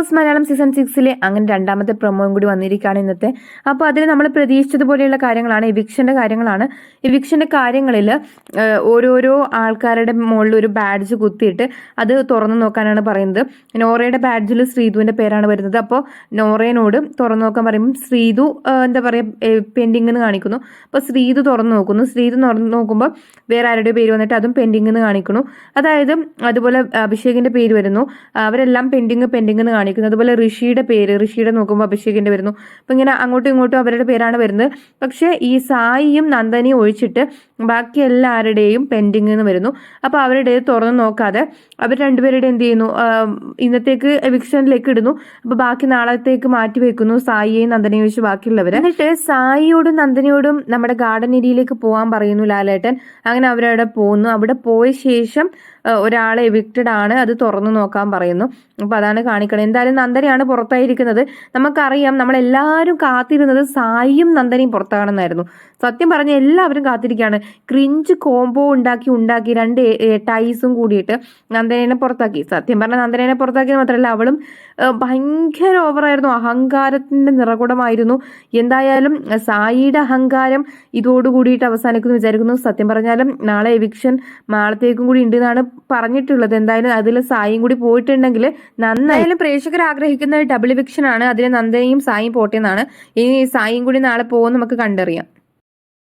Boss Malayalam season സിക്സിലെ അങ്ങനെ രണ്ടാമത്തെ പ്രൊമോയും കൂടി വന്നിരിക്കുകയാണ് ഇന്നത്തെ. അപ്പോൾ അതിൽ നമ്മൾ പ്രതീക്ഷിച്ചതുപോലെയുള്ള കാര്യങ്ങളാണ് ഇവിക്ഷന്റെ കാര്യങ്ങളാണ്. ഇവിക്ഷന്റെ കാര്യങ്ങളിൽ ഓരോരോ ആൾക്കാരുടെ മുകളിൽ ഒരു ബാഡ്ജ് കുത്തിയിട്ട് അത് തുറന്നു നോക്കാനാണ് പറയുന്നത്. നോറയുടെ ബാഡ്ജിൽ ശ്രീതുവിന്റെ പേരാണ് വരുന്നത്. അപ്പോൾ നോറേനോട് തുറന്നു നോക്കാൻ പറയുമ്പോൾ ശ്രീതു എന്താ പറയുക പെൻഡിങ് എന്ന് കാണിക്കുന്നു. അപ്പോൾ ശ്രീതു തുറന്നു നോക്കുന്നു. ശ്രീതു തുറന്നു നോക്കുമ്പോൾ വേറെ ആരുടെ പേര് വന്നിട്ട് അതും പെൻഡിങ് എന്ന് കാണിക്കുന്നു. അതായത് അതുപോലെ അഭിഷേകിന്റെ പേര് വരുന്നു. അവരെല്ലാം പെൻഡിങ് പെൻഡിങ് എന്ന് കാണിക്കുന്നു. അതുപോലെ ഋഷിയുടെ പേര് ഋഷിയുടെ നോക്കുമ്പോൾ അഭിഷേകിന്റെ വരുന്നു. അപ്പം ഇങ്ങനെ അങ്ങോട്ടും ഇങ്ങോട്ടും അവരുടെ പേരാണ് വരുന്നത്. പക്ഷേ ഈ സായിയും നന്ദനിയും ഒഴിച്ചിട്ട് ബാക്കി എല്ലാവരുടെയും പെൻഡിങ് എന്ന് വരുന്നു. അപ്പോൾ അവരുടെ തുറന്ന് നോക്കാതെ അവർ രണ്ടുപേരുടെ എന്ത് ചെയ്യുന്നു? ഇന്നത്തേക്ക് എവിക്ഷനിലേക്ക് ഇടുന്നു. അപ്പോൾ ബാക്കി നാളത്തേക്ക് മാറ്റി വെക്കുന്നു സായിയെയും നന്ദനയും വെച്ച് ബാക്കിയുള്ളവർ എന്നിട്ട് സായിയോടും നന്ദനയോടും നമ്മുടെ ഗാർഡൻ ഏരിയയിലേക്ക് പോകാൻ പറയുന്നു ലാലേട്ടൻ. അങ്ങനെ അവരവിടെ പോകുന്നു അവിടെ പോയ ശേഷം ഒരാളെ എവിക്റ്റഡ് ആണ്. അത് തുറന്നു നോക്കാൻ പറയുന്നു. അപ്പോൾ അതാണ് കാണിക്കണം എന്തായാലും നന്ദനയാണ് പുറത്തായിരിക്കുന്നത്. നമുക്കറിയാം നമ്മളെല്ലാവരും കാത്തിരുന്നത് സായിയും നന്ദനയും പുറത്താണെന്നായിരുന്നു. സത്യം പറഞ്ഞ എല്ലാവരും കാത്തിരിക്കുകയാണ്. ക്രിഞ്ച് കോംബോ ഉണ്ടാക്കി ഉണ്ടാക്കി രണ്ട് ടൈസും കൂടിയിട്ട് നന്ദനേനെ പുറത്താക്കി. സത്യം പറഞ്ഞാൽ നന്ദനേനെ പുറത്താക്കിയത് മാത്രമല്ല അവളും ഭയങ്കര ഓവറായിരുന്നു അഹങ്കാരത്തിന്റെ നിറകുടമായിരുന്നു. എന്തായാലും സായിയുടെ അഹങ്കാരം ഇതോടുകൂടിയിട്ട് അവസാനിക്കുന്നു വിചാരിക്കുന്നു. സത്യം പറഞ്ഞാലും നാളെ എവിക്ഷൻ മാളത്തേക്കും കൂടി ഉണ്ട് എന്നാണ് പറഞ്ഞിട്ടുള്ളത്. എന്തായാലും അതിൽ സായിയും കൂടി പോയിട്ടുണ്ടെങ്കിൽ നന്നായാലും പ്രേക്ഷകർ ആഗ്രഹിക്കുന്ന ഡബിൾ എവിക്ഷൻ ആണ്. അതിൽ നന്ദനയും സായിയും പോട്ടെന്നാണ് ഇനി സായിയും കൂടി നാളെ പോകുമെന്ന് നമുക്ക് കണ്ടറിയാം.